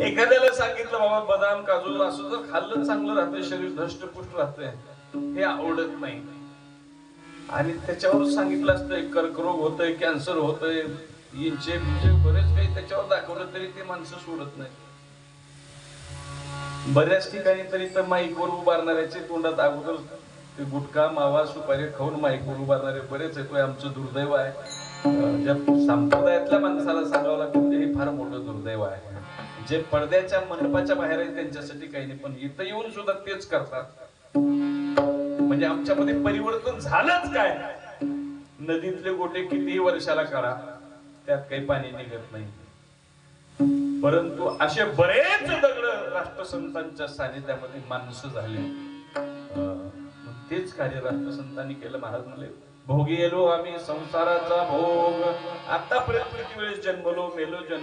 एखाद्याला सांगितलं बाबा बदाम काजू असं जर खाल्लं चांगलं राहतंय शरीर धष्टपुष्ट राहतंय. हे आवडत नाही. आणि त्याच्यावर सांगितलं असतंय कर्करोग होतोय कॅन्सर होतोय इंचे बिंचे बरेच काही त्याच्यावर दाखवलं तरी ते माणसं सोडत नाही बऱ्याच ठिकाणी तरी तर माईकवर उभारणाऱ्याचे तोंडात अगोदर ते गुटखा मावा सुपारी खाऊन माईकवर उभारणारे बरेच आहेत. आमचं दुर्दैव आहे. ज्या संप्रदायातल्या माणसाला सांगावं लागतं आहे. जे पडद्याच्या मंडपाच्या बाहेर आहे त्यांच्यासाठी काही नाही. पण इथं येऊन सुद्धा तेच करतात. म्हणजे आमच्यामध्ये परिवर्तन झालंच काय? नदीतले गोटे कितीही वर्षाला काढा त्यात काही पाणी निघत नाही. परंतु असे बरेच दगड राष्ट्रसंतांच्या सानिध्यामध्ये माणसं झाले. तेच कार्य राष्ट्रसंतांनी केलं. महाराज म्हणले भोगी गेलो आम्ही संसाराचा भोग. आतापर्यंत किती वेळेस जन्मलो मेलो जन्म